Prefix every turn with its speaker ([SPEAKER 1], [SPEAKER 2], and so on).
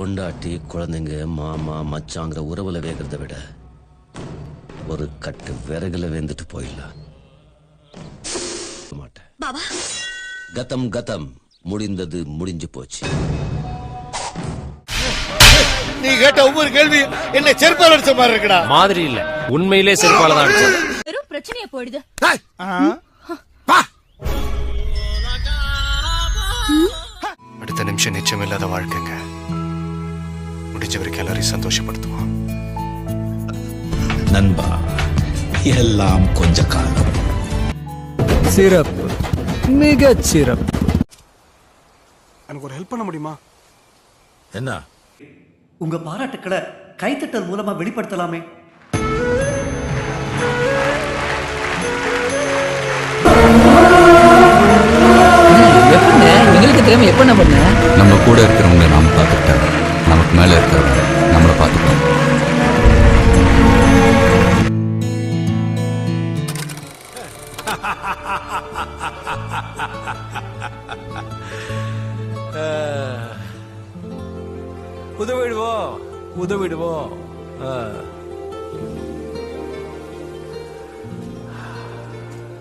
[SPEAKER 1] பொண்டாட்டி குழந்தைங்க மாமா மச்சாங்கிற உறவுல வேகிறத விட ஒரு கட்டு விறகுல வேந்துட்டு போயிடலாம். கதம் கதம். முடிந்தது முடிஞ்சு போச்சு.
[SPEAKER 2] நீ கேட்ட ஒவ்வொரு கேள்வி என்ன செருப்பால் அடிச்ச மாதிரி இருக்குடா.
[SPEAKER 3] மாதிரி இல்ல. உண்மையிலே செருப்பால தான் அடிச்சது
[SPEAKER 4] வெறும் பிரச்சனையா போயிடுது.
[SPEAKER 5] அடுத்த நிமிஷம் நிச்சயம் இல்லாத வாழ்க்கைங்க. முடிஞ்ச வரைக்கும் எல்லாரையும் சந்தோஷப்படுத்துவோம்.
[SPEAKER 6] நண்பா எல்லாம் கொஞ்ச காலம்.
[SPEAKER 7] சிறப்பு மிகச் சிறப்பு.
[SPEAKER 5] எனக்கு ஒரு ஹெல்ப் பண்ண முடியுமா?
[SPEAKER 6] என்ன?
[SPEAKER 8] உங்க பாராட்டுக்களை கைத்தட்டல் மூலமா வெளிப்படுத்தலாமே.
[SPEAKER 7] எப்பண்ண எங்களுக்கு தெரியாம எப்ப பண்ண?
[SPEAKER 6] நம்ம கூட இருக்கிறவங்க நாம மேலே இருக்கிறவங்க நம்மளை பார்த்துக்கணும்
[SPEAKER 3] உதவிடுவோம் உதவிடுவோம் ஆ.